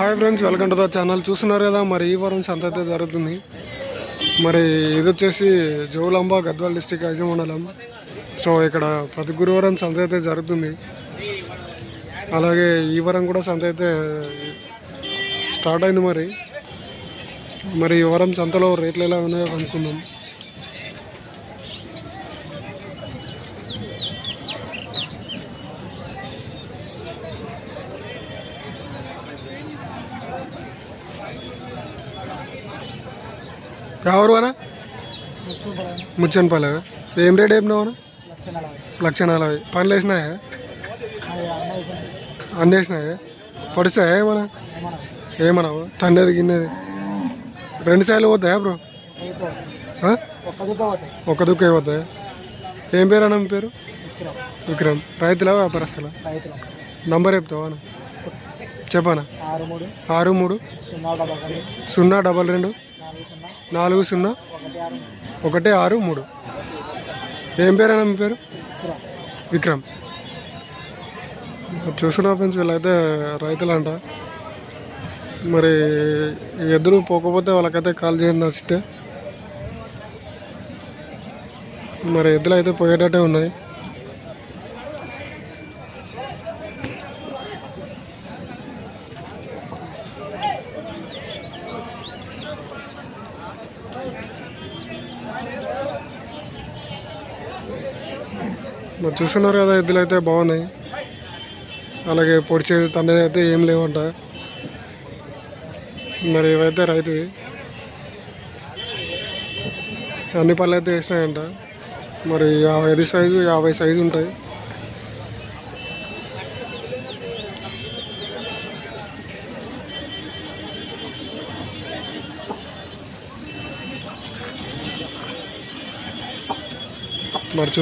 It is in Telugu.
Hi friends welcome to the channel. చూస్తున్నారు కదా మరి ఈ వారం సంత అయితే జరుగుతుంది. మరి ఇది వచ్చేసి జోగులాంబ గద్వాల్ డిస్టిక్ ఐజ మండలం సో ఇక్కడ ప్రతి గురువారం సంత అయితే జరుగుతుంది. అలాగే ఈ వారం కూడా సంత అయితే స్టార్ట్ అయింది మరి. మరి ఈ వారం సంతలో రేట్లు ఎలా ఉన్నాయో కనుక్కుందాం. ఎవరు అనా ముచ్చనపల్లి ఏం రేట్ ఏం అన్న లక్ష నలభై పనులు వేసినాయా అన్నీ వేసినాయా పొడిస్తాయా ఏమన్నా ఏమన్నా తండేది గిన్నెది రెండు సార్లు పోతాయా బ్రో ఒక్క దుక్క అయిపోతాయా ఏం పేరు అన్న మీ పేరు విక్రమ్ రైతులా వ్యాపారస్తులా నంబర్ చెప్తావా అన్న చెప్పనా ఆరు మూడు సున్నా డబల్ రెండు నాలుగు సున్నా. ఒకటి ఆరు మూడు. ఏం పేరు మీ పేరు? విక్రమ్. చూస్తున్నా ఫ్రెండ్స్ వీళ్ళైతే రైతులంట. మరి ఎద్దులు ఎదురు పోకపోతే వాళ్ళకైతే కాల్ చేయండి నచ్చితే మరి ఎద్దులు అయితే పోయేటట్టే ఉన్నాయి. మరి చూస్తున్నారు కదా ఎద్దులు అయితే బాగున్నాయి. అలాగే పొడిచేది తండ్రి అయితే ఏం లేవంట. మరి ఇవైతే రైతువి. అన్ని పళ్ళు అయితే వేసినాయంట. మరి యాభై ఐదు సైజు యాభై సైజు ఉంటాయి. మరి చూ